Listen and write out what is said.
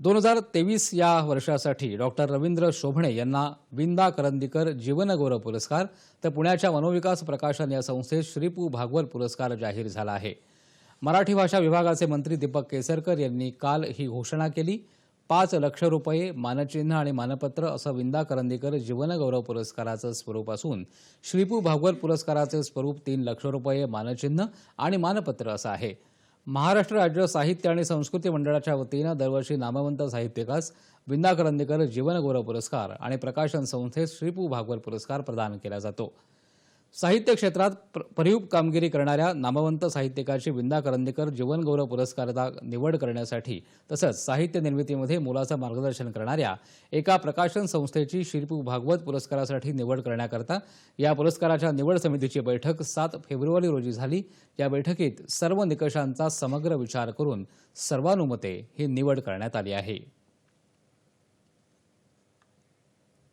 दोन हजार तेवीस या वर्षासाठी डॉक्टर रवींद्र शोभणे यांना विंदा करंदीकर जीवनगौरव पुरस्कार तर पुण्याच्या मनोविकास प्रकाशन या संस्थेत श्रीपू भागवत पुरस्कार जाहीर झाला आहे. मराठी भाषा विभागाचे मंत्री दीपक केसरकर यांनी काल ही घोषणा केली. पाच लक्ष रुपये मानचिन्ह आणि मानपत्र असं विंदा करंदीकर जीवनगौरव पुरस्काराचं स्वरूप असून श्रीपू भागवत पुरस्काराचे स्वरूप तीन लक्ष रुपये मानचिन्ह आणि मानपत्र असं आहे. महाराष्ट्र राज्य साहित्य आणि संस्कृती मंडळाच्या वतीनं दरवर्षी नामवंत साहित्यिकास विंदा करंदीकर जीवनगौरव पुरस्कार आणि प्रकाशन संस्थेत श्रीपू भागवत पुरस्कार प्रदान केला जातो. साहित्य क्षेत्रात प्र- कामगिरी करणाऱ्या नामवंत साहित्यिकाची विंदा करंदीकर जीवनगौरव पुरस्काराचा निवड करण्यासाठी तसंच साहित्य निर्मितीमध्ये मोलाचं मार्गदर्शन करणाऱ्या एका प्रकाशन संस्थेची शिल्पू भागवत पुरस्कारासाठी निवड करण्याकरता या पुरस्काराच्या निवड समितीची बैठक सात फेब्रुवारी रोजी झाली. या बैठकीत सर्व निकषांचा समग्र विचार करून सर्वानुमते ही निवड करण्यात आली आहे.